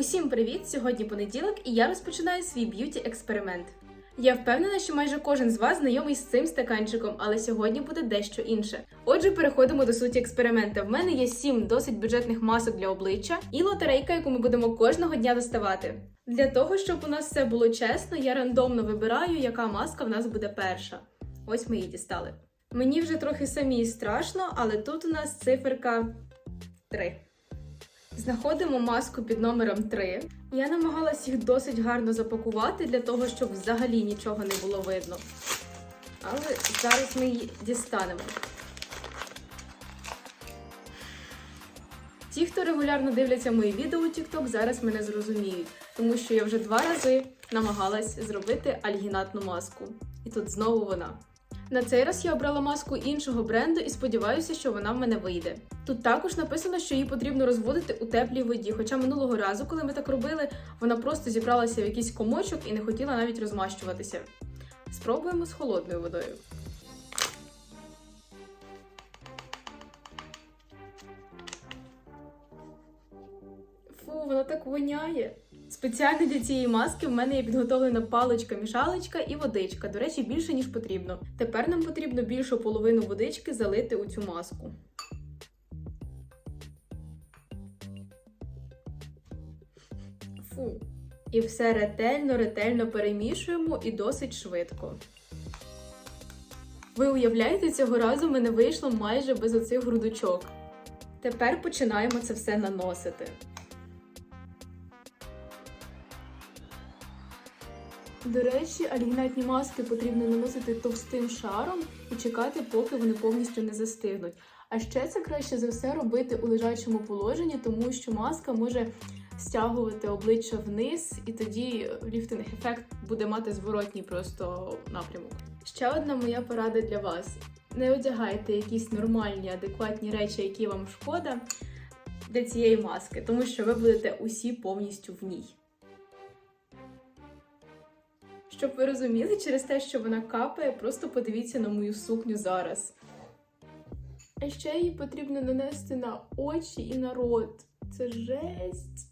Усім привіт! Сьогодні понеділок, і я розпочинаю свій б'юті експеримент. Я впевнена, що майже кожен з вас знайомий з цим стаканчиком, але сьогодні буде дещо інше. Отже, переходимо до суті експеримента. В мене є сім досить бюджетних масок для обличчя і лотерейка, яку ми будемо кожного дня доставати. Для того, щоб у нас все було чесно, я рандомно вибираю, яка маска в нас буде перша. Ось ми її дістали. Мені вже трохи самій страшно, але тут у нас циферка 3. Знаходимо маску під номером 3. Я намагалась їх досить гарно запакувати для того, щоб взагалі нічого не було видно. Але зараз ми її дістанемо. Ті, хто регулярно дивляться мої відео у TikTok, зараз мене зрозуміють, тому що я вже два рази намагалась зробити альгінатну маску. І тут знову вона. На цей раз я обрала маску іншого бренду і сподіваюся, що вона в мене вийде. Тут також написано, що її потрібно розводити у теплій воді. Хоча минулого разу, коли ми так робили, вона просто зібралася в якийсь комочок і не хотіла навіть розмащуватися. Спробуємо з холодною водою. Фу, вона так воняє. Спеціально для цієї маски в мене є підготовлена паличка-мішалочка і водичка. До речі, більше ніж потрібно. Тепер нам потрібно більшу половину водички залити у цю маску. Фу. І все ретельно, ретельно перемішуємо і досить швидко. Ви уявляєте, цього разу мене вийшло майже без оцих грудочок. Тепер починаємо це все наносити. До речі, альгінатні маски потрібно наносити товстим шаром і чекати, поки вони повністю не застигнуть. А ще це краще за все робити у лежачому положенні, тому що маска може стягувати обличчя вниз, і тоді ліфтинг ефект буде мати зворотній просто напрямок. Ще одна моя порада для вас: не одягайте якісь нормальні, адекватні речі, які вам шкода для цієї маски, тому що ви будете усі повністю в ній. Щоб ви розуміли, через те, що вона капає, просто подивіться на мою сукню зараз. А ще її потрібно нанести на очі і на рот. Це жесть.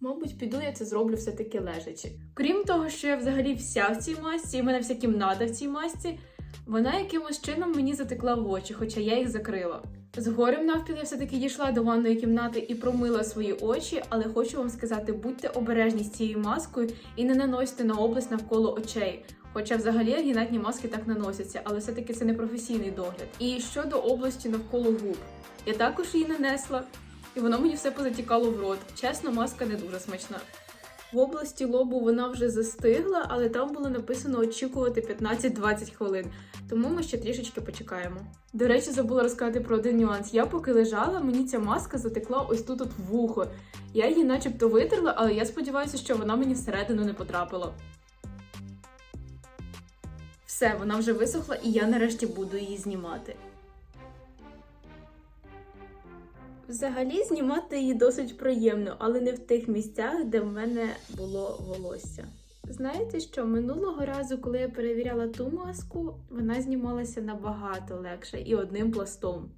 Мабуть, піду я це зроблю все-таки лежачи. Крім того, що я взагалі вся в цій масці, і в мене вся кімната в цій масці, вона якимось чином мені затекла в очі, хоча я їх закрила. Згорем навпіл я все-таки дійшла до ванної кімнати і промила свої очі, але хочу вам сказати, будьте обережні з цією маскою і не наносьте на область навколо очей. Хоча взагалі альгінатні маски так наносяться, але все-таки це не професійний догляд. І щодо області навколо губ, я також її нанесла, і воно мені все позатікало в рот. Чесно, маска не дуже смачна. В області лобу вона вже застигла, але там було написано очікувати 15-20 хвилин. Тому ми ще трішечки почекаємо. До речі, забула розказати про один нюанс. Я поки лежала, мені ця маска затекла ось тут от в вухо. Я її начебто витерла, але я сподіваюся, що вона мені всередину не потрапила. Все, вона вже висохла, і я нарешті буду її знімати. Взагалі знімати її досить приємно, але не в тих місцях, де в мене було волосся. Знаєте що, минулого разу, коли я перевіряла ту маску, вона знімалася набагато легше і одним пластом.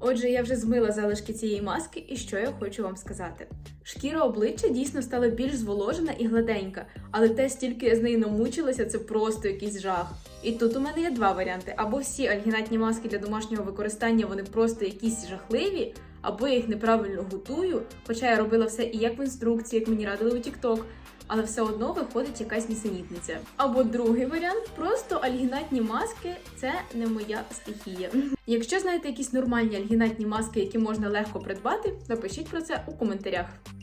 Отже, я вже змила залишки цієї маски, і що я хочу вам сказати. Шкіра обличчя дійсно стала більш зволожена і гладенька, але те, стільки я з нею намучилася, це просто якийсь жах. І тут у мене є два варіанти: або всі альгінатні маски для домашнього використання вони просто якісь жахливі, або я їх неправильно готую, хоча я робила все і як в інструкції, як мені радили у TikTok, але все одно виходить якась нісенітниця. Або другий варіант просто альгінатні маски це не моя стихія. Якщо знаєте якісь нормальні альгінатні маски, які можна легко придбати, напишіть про це у коментарях.